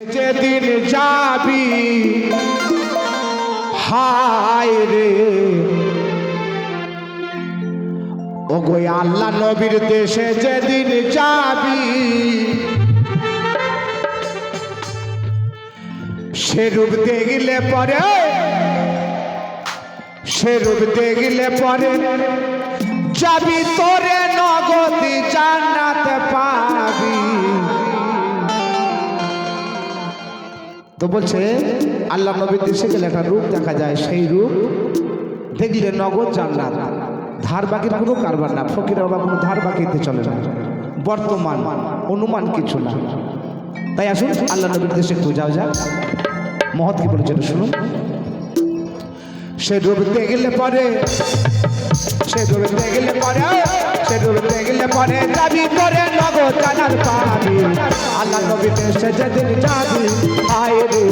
যেদিন যাবি, হায় রে। ও গো আল্লাহ নবীর দেশে যেদিন যাবি, সে রূপ দেখলে পরে, সে রূপ দেখলে পরে যাবি তোরে নগদি জান্নাত পাবি। তো বলছে, আল্লাহ নবীর দেশে গেলে একটা রূপ দেখা যায়। সেই রূপ দেখলে নগদ জান্নাত। ধার বাকির কোনো কারবার না। ফকির বাবা কোনো ধার বাকিতে চলে না। বর্তমান অনুমান কিছু না। তাই আসুন, আল্লাহ নবীর দেশে একটু যাও যা মহৎ কি বলেছেন শুনুন। সে রূপ দেখলে পরে সে রূপ দেখলে পরে সে রূপ দেখলে পরে দাবি করে নগদ জানার পাবি। আল্লাহ নবীর দেশে যেদিন যাবি, হায় রে,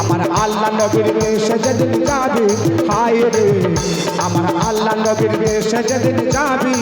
আমার আল্লাহ নবীর দেশে যেদিন যাবি, হায় রে, আমার আল্লাহ নবীর দেশে যেদিন যাবি।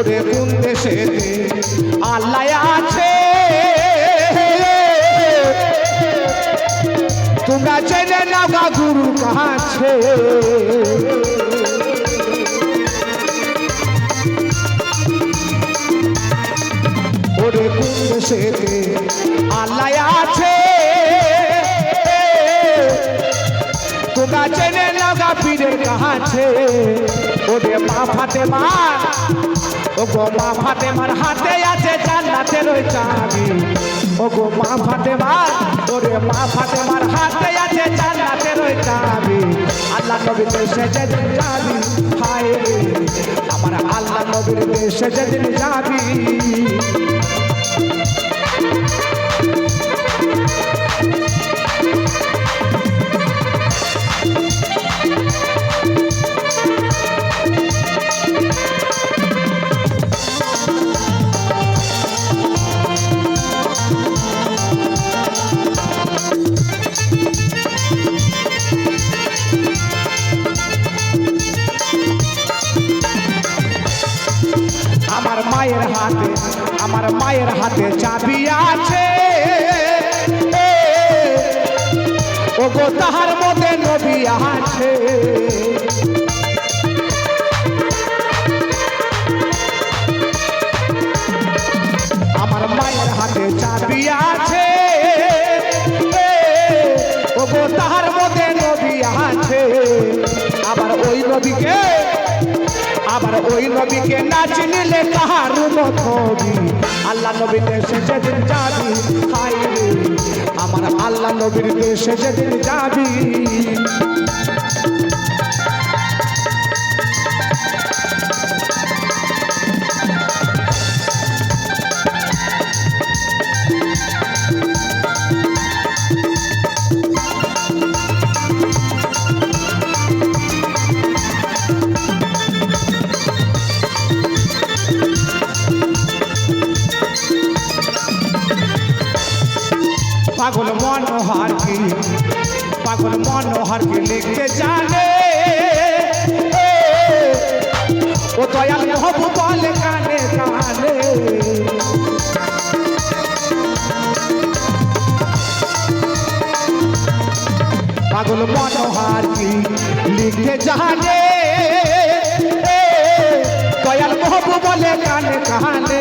ওরে কোন দেশে? আল্লাহ আছে। তোমরা জেনে নাও গুরু কাছে। ওরে কোন দেশে? আল্লাহ আছে। তোমরা জেনে নাও পীরের কাছে। ওরে মা ফাতে মা ও গো মা ফাতে মার হাতে আছে জান্নাতের ওই চাবি। ও গো মা ফাতে মার ওরে মা ফাতে মার হাতে আছে জান্নাতের ওই চাবি। আল্লাহ নবীর দেশে যেদিন যাবি, হায় আমার আল্লাহ নবীর দেশে যেদিন যাবি। আমার মায়ের হাতে, আমার মায়ের হাতে চাবি আছে। ও গো তাহার মধ্যে নবী আছে। আমার মায়ের হাতে চাবি আছে। ও গো তাহার মধ্যে নবী আছে। আবার ওই নবীকে আবার ওই নবীকে না চিনিলে কাহার মত হবি আল্লাহ নবীর দেশে যেদিন যাবি আমার আল্লাহ নবীর দেশে যেদিন যাবি পাগল মনোহর পাগল মনোহর কি লিখতে জানে? ও দয়াল হবু বলে কানে কানে। পাগল মনোহর কি লিখতে জানে? দয়াল হবু বলে কানে কানে।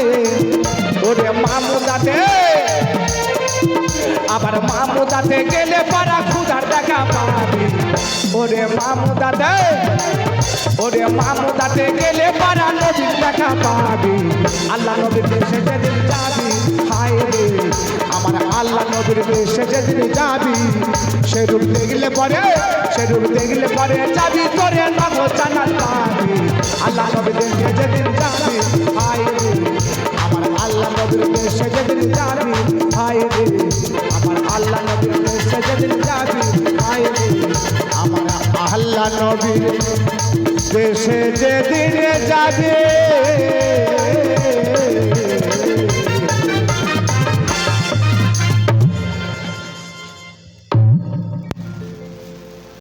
ওরে মামুদাতে আবার মামুদাতে গেলে পারা খুদার দেখা পাবি। ওরে মামুদাতে ওরে মামুদাতে গেলে পারা নদীর দেখা পাবি। আল্লাহ নবীর দেশে যেদিন যাবি, হায় রে, আমার আল্লাহ নবীর দেশে যেদিন যাবি সে রূপ দেখলে পরে সে রূপ দেখলে পরে যাবি, তোরে নগো জানার পাবি। আল্লাহ নবীর দেশে যেদিন যাবি যেদিন যাবি, হায় রে। আমার আল্লাহ নবীর যেদিন যাবি, হায় রে। আমার আল্লাহ নবীর দেশে যেদিন যাবে